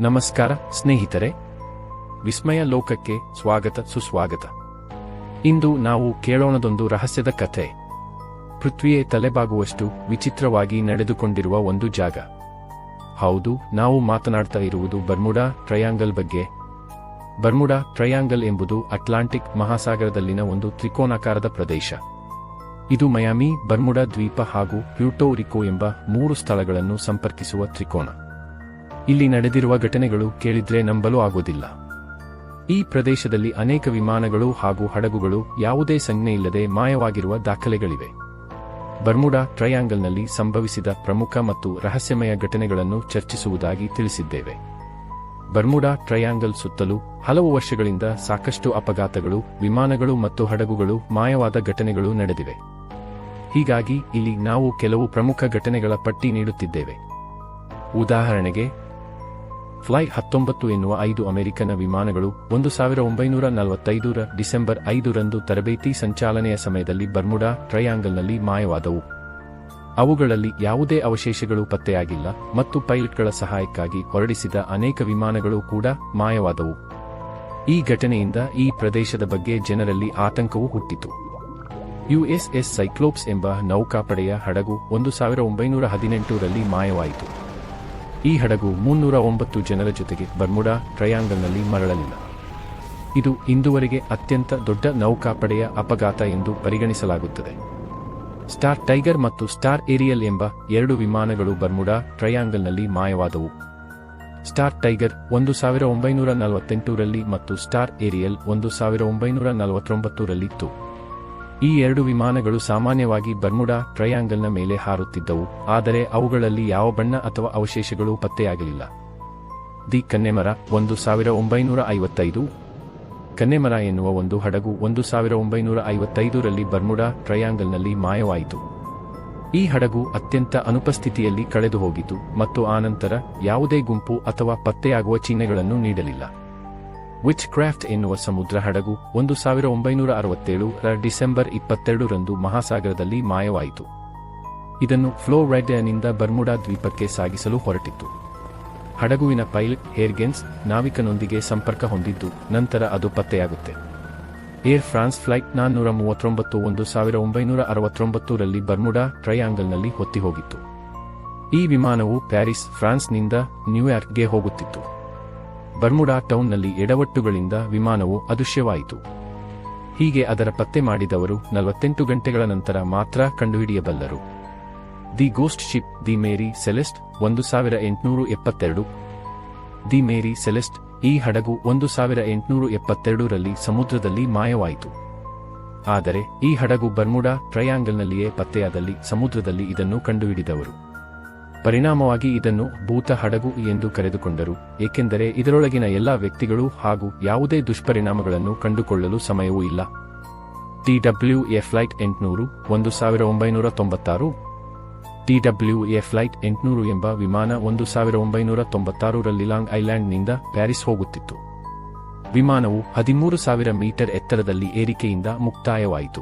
ನಮಸ್ಕಾರ, ಸ್ನೇಹಿತರೆ. ವಿಸ್ಮಯ ಲೋಕಕ್ಕೆ ಸ್ವಾಗತ, ಸುಸ್ವಾಗತ. ಇಂದು ನಾವು ಕೇಳೋಣದೊಂದು ರಹಸ್ಯದ ಕಥೆ. ಪೃಥ್ವಿಯೇ ತಲೆಬಾಗುವಷ್ಟು ವಿಚಿತ್ರವಾಗಿ ನಡೆದುಕೊಂಡಿರುವ ಒಂದು ಜಾಗ. ಹೌದು, ನಾವು ಮಾತನಾಡ್ತಾ ಇರುವುದು ಬರ್ಮುಡಾ ಟ್ರಯಾಂಗಲ್ ಬಗ್ಗೆ. ಬರ್ಮುಡಾ ಟ್ರಯಾಂಗಲ್ ಎಂಬುದು ಅಟ್ಲಾಂಟಿಕ್ ಮಹಾಸಾಗರದಲ್ಲಿನ ಒಂದು ತ್ರಿಕೋನಾಕಾರದ ಪ್ರದೇಶ. ಇದು ಮಯಾಮಿ, ಬರ್ಮುಡಾ ದ್ವೀಪ ಹಾಗೂ ಪ್ಯೂಟೋರಿಕೋ ಎಂಬ ಮೂರು ಸ್ಥಳಗಳನ್ನು ಸಂಪರ್ಕಿಸುವ ತ್ರಿಕೋನ. ಇಲ್ಲಿ ನಡೆದಿರುವ ಘಟನೆಗಳು ಕೇಳಿದ್ರೆ ನಂಬಲು ಆಗೋದಿಲ್ಲ ಈ ಪ್ರದೇಶದಲ್ಲಿ ಅನೇಕ ವಿಮಾನಗಳು ಹಾಗೂ ಹಡಗುಗಳು ಯಾವುದೇ ಸಂಜ್ಞೆಯಿಲ್ಲದೆ ಮಾಯವಾಗಿರುವ ದಾಖಲೆಗಳಿವೆ. ಬರ್ಮುಡಾ ಟ್ರಯಾಂಗಲ್ನಲ್ಲಿ ಸಂಭವಿಸಿದ ಪ್ರಮುಖ ಮತ್ತು ರಹಸ್ಯಮಯ ಘಟನೆಗಳನ್ನು ಚರ್ಚಿಸುವುದಾಗಿ ತಿಳಿಸಿದ್ದೇವೆ. ಬರ್ಮುಡಾ ಟ್ರಯಾಂಗಲ್ ಸುತ್ತಲೂ ಹಲವು ವರ್ಷಗಳಿಂದ ಸಾಕಷ್ಟು ಅಪಘಾತಗಳು, ವಿಮಾನಗಳು ಮತ್ತು ಹಡಗುಗಳು ಮಾಯವಾದ ಘಟನೆಗಳು ನಡೆದಿವೆ. ಹೀಗಾಗಿ ಇಲ್ಲಿ ನಾವು ಕೆಲವು ಪ್ರಮುಖ ಘಟನೆಗಳ ಪಟ್ಟಿ ನೀಡುತ್ತಿದ್ದೇವೆ. ಉದಾಹರಣೆಗೆ ಫ್ಲೈ ಹತ್ತೊಂಬತ್ತು ಎನ್ನುವ ಐದು ಅಮೆರಿಕನ ವಿಮಾನಗಳು ಒಂದು ಸಾವಿರ ಒಂಬೈನೂರ ನಲವತ್ತೈದರ ಡಿಸೆಂಬರ್ ಐದರಂದು ತರಬೇತಿ ಸಂಚಾಲನೆಯ ಸಮಯದಲ್ಲಿ ಬರ್ಮುಡಾ ಟ್ರಯಾಂಗಲ್ನಲ್ಲಿ ಮಾಯವಾದವು. ಅವುಗಳಲ್ಲಿ ಯಾವುದೇ ಅವಶೇಷಗಳು ಪತ್ತೆಯಾಗಿಲ್ಲ ಮತ್ತು ಪೈಲಟ್ಗಳ ಸಹಾಯಕ್ಕಾಗಿ ಹೊರಡಿಸಿದ ಅನೇಕ ವಿಮಾನಗಳು ಕೂಡ ಮಾಯವಾದವು. ಈ ಘಟನೆಯಿಂದ ಈ ಪ್ರದೇಶದ ಬಗ್ಗೆ ಜನರಲ್ಲಿ ಆತಂಕವು ಹುಟ್ಟಿತು. ಯುಎಸ್ಎಸ್ ಸೈಕ್ಲೋಪ್ಸ್ ಎಂಬ ನೌಕಾಪಡೆಯ ಹಡಗು ಒಂದು ಸಾವಿರ ಒಂಬೈನೂರ ಹದಿನೆಂಟರಲ್ಲಿ ಮಾಯವಾಯಿತು. ಈ ಹಡಗು ಮುನ್ನೂರ ಒಂಬತ್ತು ಜನರ ಜೊತೆಗೆ ಬರ್ಮುಡಾ ಟ್ರಯಾಂಗಲ್ನಲ್ಲಿ ಮರಳಲಿಲ್ಲ. ಇದು ಇಂದುವರೆಗೆ ಅತ್ಯಂತ ದೊಡ್ಡ ನೌಕಾಪಡೆಯ ಅಪಘಾತ ಎಂದು ಪರಿಗಣಿಸಲಾಗುತ್ತದೆ. ಸ್ಟಾರ್ ಟೈಗರ್ ಮತ್ತು ಸ್ಟಾರ್ ಏರಿಯಲ್ ಎಂಬ ಎರಡು ವಿಮಾನಗಳು ಬರ್ಮುಡಾ ಟ್ರಯಾಂಗಲ್ನಲ್ಲಿ ಮಾಯವಾದವು. ಸ್ಟಾರ್ ಟೈಗರ್ ಒಂದು ಸಾವಿರ ಒಂಬೈನೂರ ನಲವತ್ತೆಂಟರಲ್ಲಿ ಮತ್ತು ಸ್ಟಾರ್ ಏರಿಯಲ್ ಒಂದು ಸಾವಿರ ಒಂಬೈನೂರ ನಲವತ್ತೊಂಬತ್ತರಲ್ಲಿತ್ತು ಈ ಎರಡು ವಿಮಾನಗಳು ಸಾಮಾನ್ಯವಾಗಿ ಬರ್ಮುಡಾ ಟ್ರಯಾಂಗಲ್ನ ಮೇಲೆ ಹಾರುತ್ತಿದ್ದವು, ಆದರೆ ಅವುಗಳಲ್ಲಿ ಯಾವ ಬಣ್ಣ ಅಥವಾ ಅವಶೇಷಗಳು ಪತ್ತೆಯಾಗಲಿಲ್ಲ. ದಿ ಕನ್ನೆಮರ, ಒಂದು ಸಾವಿರ ಒಂಬೈನೂರ ಐವತ್ತೈದು. ಕನ್ನೆಮರ ಎನ್ನುವ ಒಂದು ಹಡಗು ಒಂದು ಸಾವಿರ ಒಂಬೈನೂರ ಐವತ್ತೈದರಲ್ಲಿ ಬರ್ಮುಡಾ ಟ್ರಯಾಂಗಲ್ನಲ್ಲಿ ಮಾಯವಾಯಿತು. ಈ ಹಡಗು ಅತ್ಯಂತ ಅನುಪಸ್ಥಿತಿಯಲ್ಲಿ ಕಳೆದು ಹೋಗಿತು ಮತ್ತು ಆನಂತರ ಯಾವುದೇ ಗುಂಪು ಅಥವಾ ಪತ್ತೆಯಾಗುವ ಚಿಹ್ನೆಗಳನ್ನು ನೀಡಲಿಲ್ಲ. ವಿಚ್ ಕ್ರಾಫ್ಟ್ ಎನ್ನುವ ಸಮುದ್ರ ಹಡಗು ಒಂದು ಸಾವಿರ ಒಂಬೈನೂರ ಅರವತ್ತೇಳು ರ ಡಿಸೆಂಬರ್ ಇಪ್ಪತ್ತೆರಡರಂದು ಮಹಾಸಾಗರದಲ್ಲಿ ಮಾಯವಾಯಿತು. ಇದನ್ನು ಫ್ಲೋ ಫ್ಲೋರೈಡ್ನಿಂದ ಬರ್ಮುಡಾ ದ್ವೀಪಕ್ಕೆ ಸಾಗಿಸಲು ಹೊರಟಿತ್ತು. ಹಡಗುವಿನ ಪೈಲಟ್ ಹೇರ್ಗೆನ್ಸ್ ನಾವಿಕನೊಂದಿಗೆ ಸಂಪರ್ಕ ಹೊಂದಿದ್ದು ನಂತರ ಅದು ಪತ್ತೆಯಾಗುತ್ತೆ. ಏರ್ ಫ್ರಾನ್ಸ್ ಫ್ಲೈಟ್ ನಾನ್ನೂರ ಮೂವತ್ತೊಂಬತ್ತು ಒಂದು ಸಾವಿರ ಒಂಬೈನೂರ ಅರವತ್ತೊಂಬತ್ತರಲ್ಲಿ ಬರ್ಮುಡಾ ಟ್ರೈಯಾಂಗಲ್ನಲ್ಲಿ ಹೊತ್ತಿಹೋಗಿತ್ತು ಈ ವಿಮಾನವು ಪ್ಯಾರಿಸ್, ಫ್ರಾನ್ಸ್ನಿಂದ ನ್ಯೂಯಾರ್ಕ್ಗೆ ಹೋಗುತ್ತಿತ್ತು. ಬರ್ಮುಡಾ ಟೌನ್ನಲ್ಲಿ ಎಡವಟ್ಟುಗಳಿಂದ ವಿಮಾನವು ಅದೃಶ್ಯವಾಯಿತು. ಹೀಗೆ ಅದರ ಪತ್ತೆ ಮಾಡಿದವರು ನಲವತ್ತೆಂಟು ಗಂಟೆಗಳ ನಂತರ ಮಾತ್ರ ಕಂಡುಹಿಡಿಯಬಲ್ಲರು. The ghost ship, the Mary Celeste, ಒಂದು ಸಾವಿರ ಎಂಟುನೂರು ಎಪ್ಪತ್ತೆರಡು. ದಿ ಮೇರಿ ಸೆಲೆಸ್ಟ್, ಈ ಹಡಗು ಒಂದು ಸಾವಿರ ಎಂಟುನೂರು ಎಪ್ಪತ್ತೆರಡರಲ್ಲಿ ಸಮುದ್ರದಲ್ಲಿ ಮಾಯವಾಯಿತು. ಆದರೆ, ಈ ಹಡಗು ಬರ್ಮುಡಾ ಟ್ರಯಾಂಗಲ್ನಲ್ಲಿಯೇ ಪತ್ತೆಯಾದಲ್ಲಿ ಸಮುದ್ರದಲ್ಲಿ ಇದನ್ನು ಕಂಡುಹಿಡಿದವರು. ಪರಿಣಾಮವಾಗಿ ಇದನ್ನು ಭೂತ ಹಡಗು ಎಂದು ಕರೆದುಕೊಂಡರು, ಏಕೆಂದರೆ ಇದರೊಳಗಿನ ಎಲ್ಲಾ ವ್ಯಕ್ತಿಗಳು ಹಾಗೂ ಯಾವುದೇ ದುಷ್ಪರಿಣಾಮಗಳನ್ನು ಕಂಡುಕೊಳ್ಳಲು ಸಮಯವೂ ಇಲ್ಲ. ಟಿಡಬ್ಲ್ಯೂ ಎ ಫ್ಲೈಟ್ ಎಂಟುನೂರು, ಒಂದು ಸಾವಿರ ಒಂಬೈನೂರ ತೊಂಬತ್ತಾರು. ಟಿಡಬ್ಲ್ಯೂ ಎ ಫ್ಲೈಟ್ ಎಂಟುನೂರು ಎಂಬ ವಿಮಾನ ಒಂದು ಸಾವಿರ ಒಂಬೈನೂರ ತೊಂಬತ್ತಾರರಲ್ಲಿ ಲಾಂಗ್ ಐಲ್ಯಾಂಡ್ನಿಂದ ಪ್ಯಾರಿಸ್ ಹೋಗುತ್ತಿತ್ತು. ವಿಮಾನವು ಹದಿಮೂರು ಸಾವಿರ ಮೀಟರ್ ಎತ್ತರದಲ್ಲಿ ಏರಿಕೆಯಿಂದ ಮುಕ್ತಾಯವಾಯಿತು.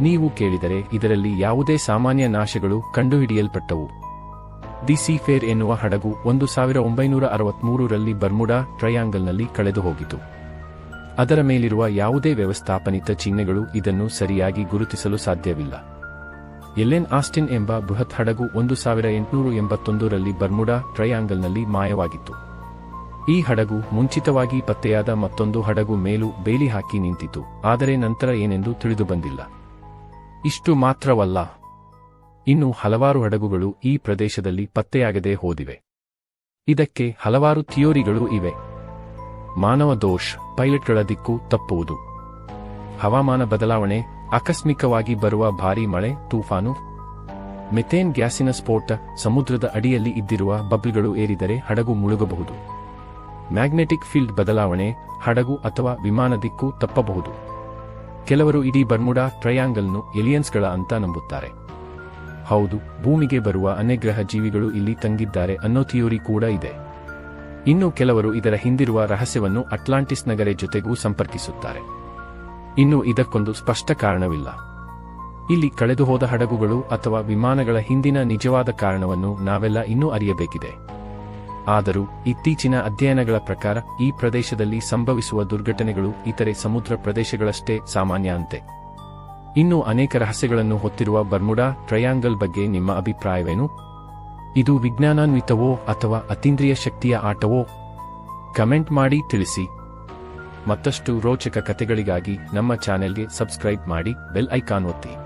ನೀವು ಕೇಳಿದರೆ ಇದರಲ್ಲಿ ಯಾವುದೇ ಸಾಮಾನ್ಯ ನಾಶಗಳು ಕಂಡುಹಿಡಿಯಲ್ಪಟ್ಟವು. ದಿ ಸೀಫೇರ್ ಎನ್ನುವ ಹಡಗು ಒಂದು ಸಾವಿರ ಒಂಬೈನೂರ ಅರವತ್ಮೂರರಲ್ಲಿ ಬರ್ಮುಡಾ ಟ್ರಯಾಂಗಲ್ನಲ್ಲಿ ಕಳೆದು ಹೋಗಿತು. ಅದರ ಮೇಲಿರುವ ಯಾವುದೇ ವ್ಯವಸ್ಥಾಪನಿತ ಚಿಹ್ನೆಗಳು ಇದನ್ನು ಸರಿಯಾಗಿ ಗುರುತಿಸಲು ಸಾಧ್ಯವಿಲ್ಲ. ಎಲೆನ್ ಆಸ್ಟಿನ್ ಎಂಬ ಬೃಹತ್ ಹಡಗು ಒಂದು ಸಾವಿರ ಎಂಟುನೂರು ಎಂಬತ್ತೊಂದರಲ್ಲಿ ಬರ್ಮುಡಾ ಟ್ರಯಾಂಗಲ್ನಲ್ಲಿ ಮಾಯವಾಗಿತ್ತು. ಈ ಹಡಗು ಮುಂಚಿತವಾಗಿ ಪತ್ತೆಯಾದ ಮತ್ತೊಂದು ಹಡಗು ಮೇಲೂ ಬೇಲಿ ಹಾಕಿ ನಿಂತಿತು, ಆದರೆ ನಂತರ ಏನೆಂದು ತಿಳಿದುಬಂದಿಲ್ಲ. ಇಷ್ಟು ಮಾತ್ರವಲ್ಲ ಇನ್ನು ಹಲವಾರು ಹಡಗುಗಳು ಈ ಪ್ರದೇಶದಲ್ಲಿ ಪತ್ತೆಯಾಗದೆ ಹೋದಿವೆ. ಇದಕ್ಕೆ ಹಲವಾರು ಥಿಯೋರಿಗಳು ಇವೆ. ಮಾನವ ದೋಷ್ ಪೈಲಟ್ಗಳ ದಿಕ್ಕು ತಪ್ಪುವುದು. ಹವಾಮಾನ ಬದಲಾವಣೆ, ಆಕಸ್ಮಿಕವಾಗಿ ಬರುವ ಭಾರೀ ಮಳೆ, ತೂಫಾನು, ಮೆಥೇನ್ ಗ್ಯಾಸಿನ ಸ್ಫೋಟ, ಸಮುದ್ರದ ಅಡಿಯಲ್ಲಿ ಇದ್ದಿರುವ ಬಬ್ಲ್ಗಳು ಏರಿದರೆ ಹಡಗು ಮುಳುಗಬಹುದು. ಮ್ಯಾಗ್ನೆಟಿಕ್ ಫೀಲ್ಡ್ ಬದಲಾವಣೆ, ಹಡಗು ಅಥವಾ ವಿಮಾನ ದಿಕ್ಕು ತಪ್ಪಬಹುದು. ಕೆಲವರು ಇಡೀ ಬರ್ಮುಡಾ ಟ್ರಯಾಂಗಲ್ನು ಎಲಿಯನ್ಸ್ಗಳ ಅಂತ ನಂಬುತ್ತಾರೆ. ಹೌದು, ಭೂಮಿಗೆ ಬರುವ ಅನ್ಯಗ್ರಹ ಜೀವಿಗಳು ಇಲ್ಲಿ ತಂಗಿದ್ದಾರೆ ಅನ್ನೋ ಥಿಯೋರಿ ಕೂಡ ಇದೆ. ಇನ್ನು ಕೆಲವರು ಇದರ ಹಿಂದಿರುವ ರಹಸ್ಯವನ್ನು ಅಟ್ಲಾಂಟಿಸ್ ನಗರ ಜೊತೆಗೂ ಸಂಪರ್ಕಿಸುತ್ತಾರೆ. ಇನ್ನು ಇದಕ್ಕೊಂದು ಸ್ಪಷ್ಟ ಕಾರಣವಿಲ್ಲ. ಇಲ್ಲಿ ಕಳೆದುಹೋದ ಹಡಗುಗಳು ಅಥವಾ ವಿಮಾನಗಳ ಹಿಂದಿನ ನಿಜವಾದ ಕಾರಣವನ್ನು ನಾವೆಲ್ಲ ಇನ್ನೂ ಅರಿಯಬೇಕಿದೆ. ಆದರೂ, ಇತ್ತೀಚಿನ ಅಧ್ಯಯನಗಳ ಪ್ರಕಾರ ಈ ಪ್ರದೇಶದಲ್ಲಿ ಸಂಭವಿಸುವ ದುರ್ಘಟನೆಗಳು ಇತರೆ ಸಮುದ್ರ ಪ್ರದೇಶಗಳಷ್ಟೇ ಸಾಮಾನ್ಯ ಅಂತೆ. ಇನ್ನು ಅನೇಕ ರಹಸ್ಯಗಳನ್ನು ಹೊತ್ತಿರುವ ಬರ್ಮುಡಾ ಟ್ರಯಾಂಗಲ್ ಬಗ್ಗೆ ನಿಮ್ಮ ಅಭಿಪ್ರಾಯವೇನು? ಇದು ವಿಜ್ಞಾನಾನ್ವಿತವೋ ಅಥವಾ ಅತೀಂದ್ರಿಯ ಶಕ್ತಿಯ ಆಟವೋ? ಕಮೆಂಟ್ ಮಾಡಿ ತಿಳಿಸಿ. ಮತ್ತಷ್ಟು ರೋಚಕ ಕಥೆಗಳಿಗಾಗಿ ನಮ್ಮ ಚಾನೆಲ್ಗೆ ಸಬ್ಸ್ಕ್ರೈಬ್ ಮಾಡಿ ಬೆಲ್ ಐಕಾನ್ ಒತ್ತಿ.